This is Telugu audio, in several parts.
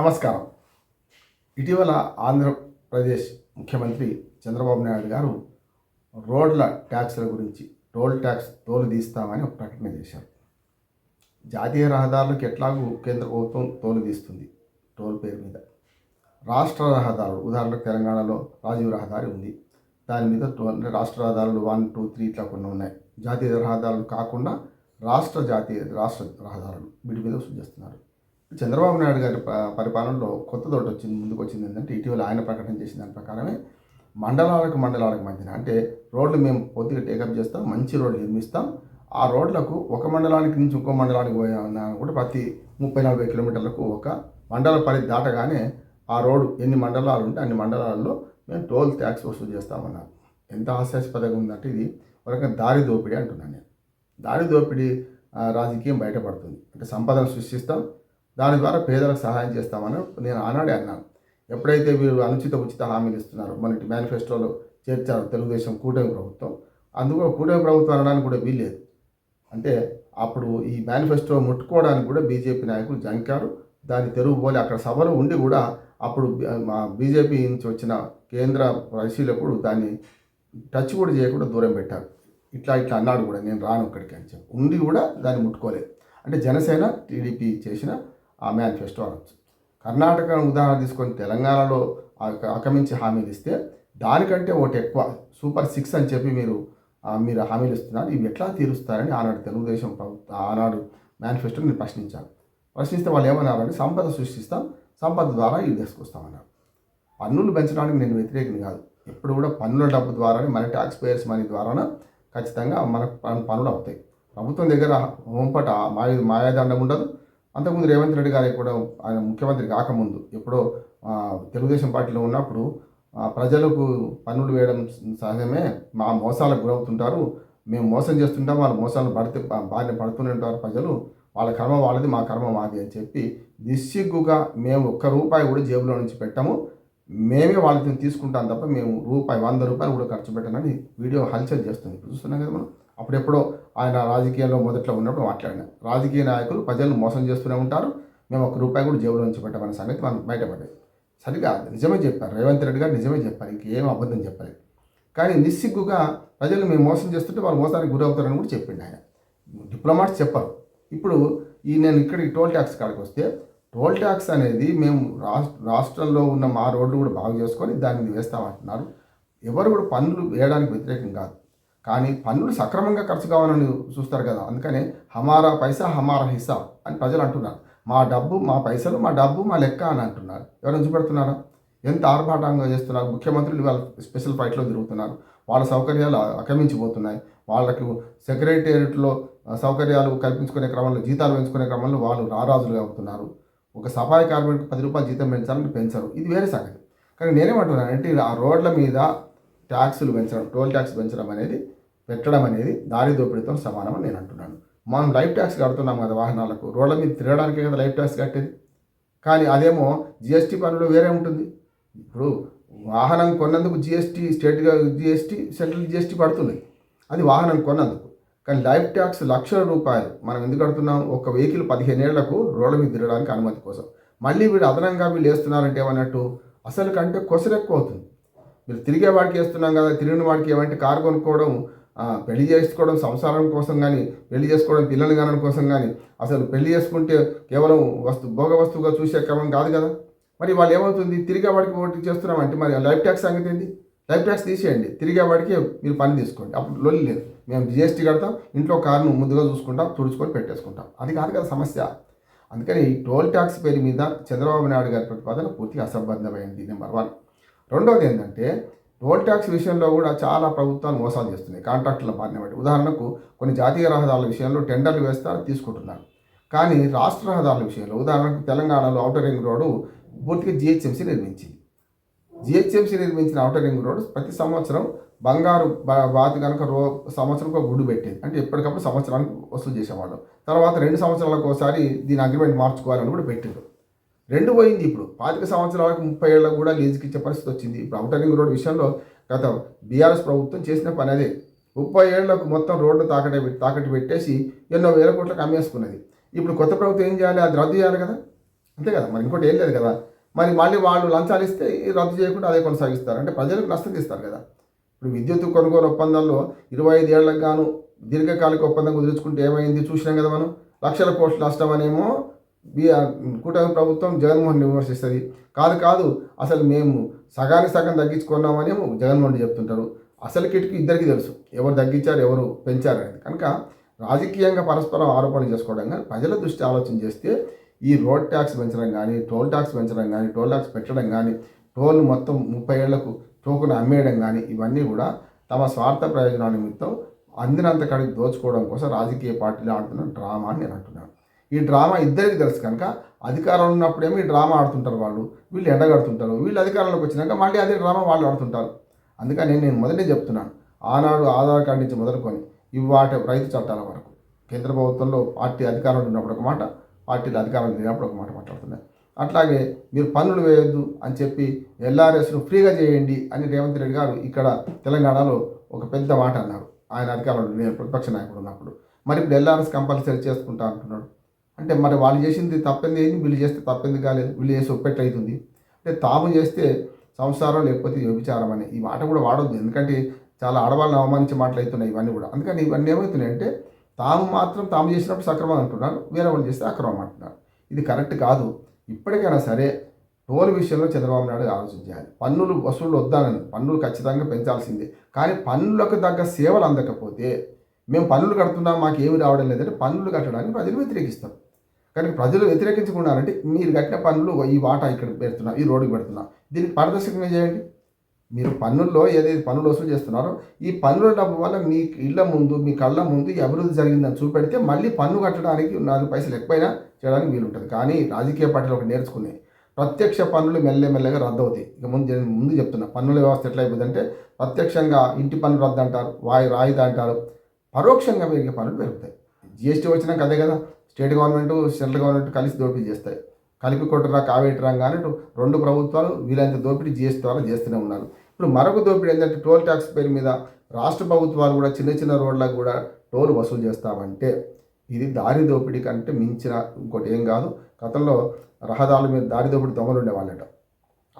నమస్కారం. ఇటీవల ఆంధ్రప్రదేశ్ ముఖ్యమంత్రి చంద్రబాబు నాయుడు గారు రోడ్ల ట్యాక్స్ల గురించి టోల్ ట్యాక్స్ తోలు తీస్తామని ఒక ప్రకటన చేశారు. జాతీయ రహదారులకు ఎట్లాగూ కేంద్ర ప్రభుత్వం తోలు తీస్తుంది టోల్ పేరు మీద. రాష్ట్ర రహదారులు ఉదాహరణకు తెలంగాణలో రాజీవ్ రహదారి ఉంది. దాని మీద టోల్ రాష్ట్ర రహదారులు వన్ టూ త్రీ ఇట్లా కొన్ని ఉన్నాయి. జాతీయ రహదారులు కాకుండా రాష్ట్ర జాతీయ రాష్ట్ర రహదారులు వీటి మీద వసూలు చేస్తున్నారు. చంద్రబాబు నాయుడు గారి పరిపాలనలో కొత్త తోట వచ్చింది ముందుకు వచ్చింది ఏంటంటే ఇటీవల ఆయన ప్రకటన చేసిన దాని ప్రకారమే మండలాలకు మండలాలకు మధ్యన అంటే రోడ్లు మేము పొద్దుగా టేకప్ చేస్తాం మంచి రోడ్లు నిర్మిస్తాం. ఆ రోడ్లకు ఒక మండలానికి నుంచి ఇంకో మండలానికి పోయినా కూడా ప్రతి ముప్పై నలభై కిలోమీటర్లకు ఒక మండల పరిధి దాటగానే ఆ రోడ్డు ఎన్ని మండలాలు ఉంటే అన్ని మండలాల్లో మేము టోల్ ట్యాక్స్ వసూలు చేస్తామన్నారు. ఎంత హాస్యాస్పదంగా ఉందంటే ఇది ఒక దారి దోపిడీ అంటున్నాను నేను. దారి దోపిడీ రాజకీయం బయటపడుతుంది. అంటే సంపదను సృష్టిస్తాం దాని ద్వారా పేదలకు సహాయం చేస్తామని నేను ఆనాడే అన్నాను. ఎప్పుడైతే వీరు అనుచిత ఉచిత హామీలు ఇస్తున్నారో మనకి మేనిఫెస్టోలో చేర్చారు తెలుగుదేశం కూటమి ప్రభుత్వం అందుకు కూటమి ప్రభుత్వం అనడానికి కూడా వీల్లేదు అంటే అప్పుడు ఈ మేనిఫెస్టో ముట్టుకోవడానికి కూడా బీజేపీ నాయకులు జంకారు. దాన్ని తెరువు పోలి అక్కడ సభలు ఉండి కూడా అప్పుడు మా బీజేపీ నుంచి వచ్చిన కేంద్ర పరిశీలకుడు దాన్ని టచ్ కూడా చేయకుండా దూరం పెట్టారు. ఇట్లా ఇట్లా అన్నాడు కూడా నేను రాను ఇక్కడికి అని చెప్పి. ఉండి కూడా దాన్ని ముట్టుకోలేదు. అంటే జనసేన టీడీపీ చేసిన ఆ మేనిఫెస్టో అనొచ్చు కర్ణాటక ఉదాహరణ తీసుకొని తెలంగాణలో ఆక్రమించి హామీలు ఇస్తే దానికంటే ఒకటి ఎక్కువ సూపర్ సిక్స్ అని చెప్పి మీరు మీరు హామీలు ఇస్తున్నారు. ఇవి ఎట్లా తీరుస్తారని ఆనాడు తెలుగుదేశం ప్రభుత్వం ఆనాడు మేనిఫెస్టోని నేను ప్రశ్నించాను. ప్రశ్నిస్తే వాళ్ళు ఏమన్నారంటే సంపద సృష్టిస్తాం సంపద ద్వారా ఇవి తీసుకొస్తామన్నారు. పన్నులు పెంచడానికి నేను వ్యతిరేకం కాదు. ఎప్పుడు కూడా పన్నుల డబ్బు ద్వారానే మన ట్యాక్స్ పేయర్స్ మనీ ద్వారానే ఖచ్చితంగా మనకు పనులు అవుతాయి. ప్రభుత్వం దగ్గర హోంపట మాయ మాయాదండం ఉండదు. అంతకుముందు రేవంత్ రెడ్డి గారికి కూడా ఆయన ముఖ్యమంత్రి కాకముందు ఎప్పుడో తెలుగుదేశం పార్టీలో ఉన్నప్పుడు ప్రజలకు పన్నులు వేయడం సహజమే మా మోసాలకు గురవుతుంటారు మేము మోసం చేస్తుంటాం వాళ్ళ మోసాలు పడితే బారిన పడుతూనే ఉంటారు ప్రజలు వాళ్ళ కర్మ వాళ్ళది మా కర్మ మాది అని చెప్పి నిస్సిగ్గుగా మేము ఒక్క రూపాయి కూడా జేబులో నుంచి పెట్టాము మేమే వాళ్ళని తీసుకుంటాం తప్ప మేము రూపాయి వంద రూపాయలు కూడా ఖర్చు పెట్టామని వీడియో హల్చల్ చేస్తుంది. ఇప్పుడు చూస్తున్నాం కదా మనం అప్పుడెప్పుడో ఆయన రాజకీయాల్లో మొదట్లో ఉన్నప్పుడు మాట్లాడిన. రాజకీయ నాయకులు ప్రజలను మోసం చేస్తూనే ఉంటారు. మేము ఒక రూపాయి కూడా జేబులో నుంచి పెట్టమనే సంగతి మనకు బయటపడేది సరిగా నిజమే చెప్పారు. రేవంత్ రెడ్డి గారు నిజమే చెప్పారు. ఇంకేం అబద్ధం చెప్పలేదు. కానీ నిస్సిగ్గుగా ప్రజలు మేము మోసం చేస్తుంటే వాళ్ళు మోసానికి గురవుతారని కూడా చెప్పిండు ఆయన. డిప్లొమాట్స్ చెప్పరు. ఇప్పుడు ఈ నేను ఇక్కడికి టోల్ ట్యాక్స్ కాడికి వస్తే టోల్ ట్యాక్స్ అనేది మేము రాష్ట్ర రాష్ట్రంలో ఉన్న మా రోడ్లు కూడా బాగు చేసుకొని దాన్ని మీద వేస్తామంటున్నారు. ఎవరు కూడా పన్నులు వేయడానికి వ్యతిరేకం కాదు. కానీ పన్నులు సక్రమంగా ఖర్చు కావాలని చూస్తారు కదా. అందుకనే హమారా పైసా హమారా హిస్సా అని ప్రజలు అంటున్నారు. మా డబ్బు మా పైసలు మా డబ్బు మా లెక్క అని అంటున్నారు. ఎవరైనా చూపెడుతున్నారా ఎంత ఆర్భాటంగా చేస్తున్నారు? ముఖ్యమంత్రులు వాళ్ళ స్పెషల్ ఫ్లైట్లో తిరుగుతున్నారు. వాళ్ళ సౌకర్యాలు ఆక్రమించిపోతున్నాయి వాళ్ళకు సెక్రటేరియట్లో సౌకర్యాలు కల్పించుకునే క్రమంలో జీతాలు పెంచుకునే క్రమంలో వాళ్ళు రారాజులుగా అవుతున్నారు. ఒక సఫాయి కార్మికుడికి పది రూపాయలు జీతం పెంచాలని పెంచరు. ఇది వేరే సంగతి. కానీ నేనేమంటున్నాను అంటే ఆ రోడ్ల మీద ట్యాక్సులు పెంచడం టోల్ ట్యాక్స్ పెంచడం అనేది పెట్టడం అనేది దారి దోపిడీతో సమానం అని నేను అంటున్నాను. మనం లైఫ్ ట్యాక్స్ కడుతున్నాం కదా వాహనాలకు రోడ్ల మీద తిరగడానికే కదా లైఫ్ ట్యాక్స్ కట్టేది. కానీ అదేమో జిఎస్టీ పనులు వేరే ఉంటుంది. ఇప్పుడు వాహనం కొన్నందుకు జిఎస్టీ స్టేట్గా జిఎస్టీ సెంట్రల్ జిఎస్టీ పడుతుంది అది వాహనం కొన్నందుకు. కానీ లైఫ్ ట్యాక్స్ లక్షల రూపాయలు. మనం ఎందుకు కడుతున్నాం? ఒక వెహికల్ పదిహేను ఏళ్ళకు రోడ్ల మీద తిరగడానికి అనుమతి కోసం. మళ్ళీ వీడు అదనంగా వీళ్ళు వేస్తున్నారంటే ఏమన్నట్టు? అసలు కంటే కొసలు ఎక్కువ అవుతుంది. మీరు తిరిగే వాడికి వేస్తున్నాం కదా తిరిగిన వాడికి ఏమంటే కారు కొనుక్కోవడం పెళ్ళి చేసుకోవడం సంసారం కోసం కానీ పెళ్ళి చేసుకోవడం పిల్లలు కనడం కోసం కానీ అసలు పెళ్ళి చేసుకుంటే కేవలం వస్తు భోగ వస్తువుగా చూసే క్రమం కాదు కదా. మరి వాళ్ళు ఏమవుతుంది? తిరిగే వాడికి ఓటు చేస్తున్నామంటే మరి లైఫ్ ట్యాక్స్ సంగతి ఏంటి? లైఫ్ ట్యాక్స్ తీసేయండి. తిరిగే వాడికి మీరు పని తీసుకోండి. అప్పుడు లొల్లి లేదు. మేము జిఎస్టీ కడతాం ఇంట్లో కారును ముందుగా చూసుకుంటాం తుడుచుకొని పెట్టేసుకుంటాం. అది కాదు కదా సమస్య. అందుకని ఈ టోల్ ట్యాక్స్ పేరు మీద చంద్రబాబు నాయుడు గారి ప్రతిపాదన పూర్తిగా అసంబద్ధమైంది నెంబర్ వన్. రెండవది ఏంటంటే టోల్ ట్యాక్స్ విషయంలో కూడా చాలా ప్రభుత్వాలు మోసాలు చేస్తున్నాయి కాంట్రాక్టుల బారిన బట్టి. ఉదాహరణకు కొన్ని జాతీయ రహదారుల విషయంలో టెండర్లు వేస్తారు తీసుకుంటున్నారు. కానీ రాష్ట్ర రహదారుల విషయంలో ఉదాహరణకు తెలంగాణలో ఔటర్ రింగ్ రోడ్డు పూర్తిగా జిహెచ్ఎంసీ నిర్మించింది. జిహెచ్ఎంసీ నిర్మించిన ఔటర్ రింగ్ రోడ్ ప్రతి సంవత్సరం బంగారు బాతి కనుక రో సంవత్సరం ఒక పెట్టేది. అంటే ఎప్పటికప్పుడు సంవత్సరానికి వసూలు చేసేవాళ్ళు. తర్వాత రెండు సంవత్సరాలకు ఒకసారి దీని అగ్రిమెంట్ మార్చుకోవాలని కూడా పెట్టారు రెండు పోయింది ఇప్పుడు. పాతిక సంవత్సరాలకు ముప్పై ఏళ్ళకు కూడా లీజుకి ఇచ్చే పరిస్థితి వచ్చింది. ఇప్పుడు ఔటర్ రింగ్ రోడ్ విషయంలో గత బీఆర్ఎస్ ప్రభుత్వం చేసిన పని అదే. ముప్పై ఏళ్ళకు మొత్తం రోడ్డు తాకట తాకట్టు పెట్టేసి ఎన్నో వేల కోట్లకు అమ్మేసుకున్నది ఇప్పుడు కొత్త ప్రభుత్వం ఏం చేయాలి? అది రద్దు చేయాలి కదా? అంతే కదా? మరి ఇంకోటి ఏం లేదు కదా? మరి మళ్ళీ వాళ్ళు లంచాలు ఇస్తే రద్దు చేయకుండా అదే కొనసాగిస్తారు. అంటే ప్రజలకు నష్టం తీస్తారు కదా? ఇప్పుడు విద్యుత్ కొనుగోలు ఒప్పందాల్లో ఇరవై ఐదు ఏళ్ళకు గాను దీర్ఘకాలిక ఒప్పందం కుదుర్చుకుంటే ఏమైంది? చూసినాం కదా మనం. లక్షల కోట్ల నష్టం అనేమో కూటమి ప్రభుత్వం జగన్మోహన్ విమర్శిస్తుంది. కాదు కాదు అసలు మేము సగానికి సగం తగ్గించుకున్నామని జగన్మోహన్ రెడ్డి చెప్తుంటారు. అసలు కిటికీ ఇద్దరికి తెలుసు. ఎవరు తగ్గించారు ఎవరు పెంచారు అనేది. కనుక రాజకీయంగా పరస్పరం ఆరోపణలు చేసుకోవడం కానీ ప్రజల దృష్టి ఆలోచన చేస్తే ఈ రోడ్ ట్యాక్స్ పెంచడం కానీ టోల్ ట్యాక్స్ పెంచడం కానీ టోల్ ట్యాక్స్ పెట్టడం కానీ టోల్ మొత్తం ముప్పై ఏళ్ళకు టోకును అమ్మేయడం కానీ ఇవన్నీ కూడా తమ స్వార్థ ప్రయోజనాల నిమిత్తం అందినంత కాడికి దోచుకోవడం కోసం రాజకీయ పార్టీలు ఆడుతున్న డ్రామా అని నేను అంటున్నాను. ఈ డ్రామా ఇద్దరికి తెలుసు కనుక అధికారంలో ఉన్నప్పుడేమో ఈ డ్రామా ఆడుతుంటారు వాళ్ళు వీళ్ళు ఎండగడుతుంటారు వీళ్ళు అధికారంలోకి వచ్చినాక మళ్ళీ అదే డ్రామా వాళ్ళు ఆడుతుంటారు. అందుకని నేను మొదటే చెప్తున్నాను. ఆనాడు ఆధార్ కార్డు నుంచి మొదలుకొని ఇవాటి రైతు చట్టాల వరకు కేంద్ర ప్రభుత్వంలో పార్టీ అధికారంలో ఉన్నప్పుడు ఒక మాట పార్టీలు అధికారంలో లేనప్పుడు ఒక మాట మాట్లాడుతున్నాయి. అట్లాగే మీరు పన్నులు వేయొద్దు అని చెప్పి ఎల్ఆర్ఎస్ను ఫ్రీగా చేయండి అని రేవంత్ రెడ్డి గారు ఇక్కడ తెలంగాణలో ఒక పెద్ద మాట అన్నారు. ఆయన అధికారంలో నేను ప్రతిపక్ష నాయకుడు ఉన్నప్పుడు. మరి ఇప్పుడు ఎల్ఆర్ఎస్ కంపల్సరీ చేసుకుంటా అంటున్నాడు. అంటే మరి వాళ్ళు చేసింది తప్పింది ఏంది? వీళ్ళు చేస్తే తప్పింది కాలేదు. వీళ్ళు చేసి ఒప్పెట్టు అవుతుంది అంటే తాము చేస్తే సంసారం లేకపోతే వ్యభిచారం అని. ఈ మాట కూడా వాడొద్దు. ఎందుకంటే చాలా ఆడవాళ్ళని అవమానించే మాటలు అవుతున్నాయి ఇవన్నీ కూడా. అందుకని ఇవన్నీ ఏమవుతున్నాయి అంటే తాము మాత్రం తాము చేసినప్పుడు సక్రమం అంటున్నారు. వేరే వాళ్ళు చేస్తే అక్రమం అంటున్నారు. ఇది కరెక్ట్ కాదు. ఇప్పటికైనా సరే టోల్ విషయంలో చంద్రబాబు నాయుడు ఆలోచించాలి. పన్నులు వసూలు వద్దానని. పన్నులు ఖచ్చితంగా పెంచాల్సిందే. కానీ పన్నులకు తగ్గ సేవలు అందకపోతే మేము పన్నులు కడుతున్నాం మాకు ఏమి రావడం లేదంటే పన్నులు కట్టడానికి ప్రజలు వ్యతిరేకిస్తారు. కానీ ప్రజలు వ్యతిరేకించుకున్నారంటే మీరు కట్టిన పన్నులు ఈ వాటా ఇక్కడ పెడుతున్నా ఈ రోడ్డుకి పెడుతున్నా. దీనికి పారదర్శకంగా చేయండి. మీరు పన్నుల్లో ఏదైతే పన్నులు వసూలు చేస్తున్నారో ఈ పన్నుల డబ్బు వల్ల మీ ఇళ్ళ ముందు మీ కళ్ళ ముందు ఈ అభివృద్ధి జరిగిందని చూపెడితే మళ్ళీ పన్ను కట్టడానికి నాలుగు పైసలు ఎక్కువైనా చేయడానికి వీలుంటుంది. కానీ రాజకీయ పార్టీలు ఒకటి నేర్చుకునే ప్రత్యక్ష పన్నులు మెల్లమెల్లగా రద్దు అవుతాయి ఇక ముందు ముందు చెప్తున్నా పన్నుల వ్యవస్థ ఎట్లా అయిపోతుందంటే ప్రత్యక్షంగా ఇంటి పన్ను రద్దు అంటారు వాయి రాయిదా అంటారు పరోక్షంగా పెరిగే పన్నులు పెరుగుతాయి. జిఎస్టీ వచ్చినాక అదే కదా స్టేట్ గవర్నమెంట్ సెంట్రల్ గవర్నమెంట్ కలిసి దోపిడీ చేస్తాయి. కలిపి కొట్టరా కావేటరా కానీ రెండు ప్రభుత్వాలు వీలైనంత దోపిడీ జిఎస్టీ ద్వారా చేస్తూనే ఉన్నారు. ఇప్పుడు మరొక దోపిడీ ఏంటంటే టోల్ ట్యాక్స్ పేరు మీద రాష్ట్ర ప్రభుత్వాలు కూడా చిన్న చిన్న రోడ్లకు కూడా టోల్ వసూలు చేస్తామంటే ఇది దారి దోపిడీ కంటే మించిన ఇంకోటి ఏం కాదు. గతంలో రహదారుల మీద దారి దోపిడీ దొంగలు ఉండేవాళ్ళట.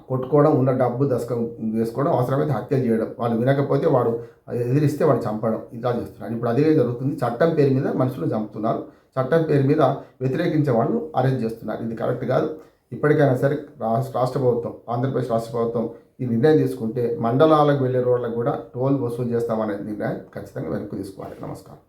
కొట్టుకోవడం ఉన్న డబ్బు దశకం వేసుకోవడం అవసరమైతే హత్య చేయడం. వాళ్ళు వినకపోతే వాడు ఎదిరిస్తే వాడు చంపడం. ఇలా చేస్తున్నారు. ఇప్పుడు అదే జరుగుతుంది. చట్టం పేరు మీద మనుషులు చంపుతున్నారు. చట్టం పేరు మీద వ్యతిరేకించే వాళ్ళు అరేంజ్ చేస్తున్నారు. ఇది కరెక్ట్ కాదు. ఇప్పటికైనా సరే రాష్ట్ర రాష్ట్ర ప్రభుత్వం ఆంధ్రప్రదేశ్ రాష్ట్ర ప్రభుత్వం ఈ నిర్ణయం తీసుకుంటే మండలాలకు వెళ్ళే రోడ్లకు కూడా టోల్ వసూలు చేస్తామనే నిర్ణయం ఖచ్చితంగా వెనక్కి తీసుకోవాలి. నమస్కారం.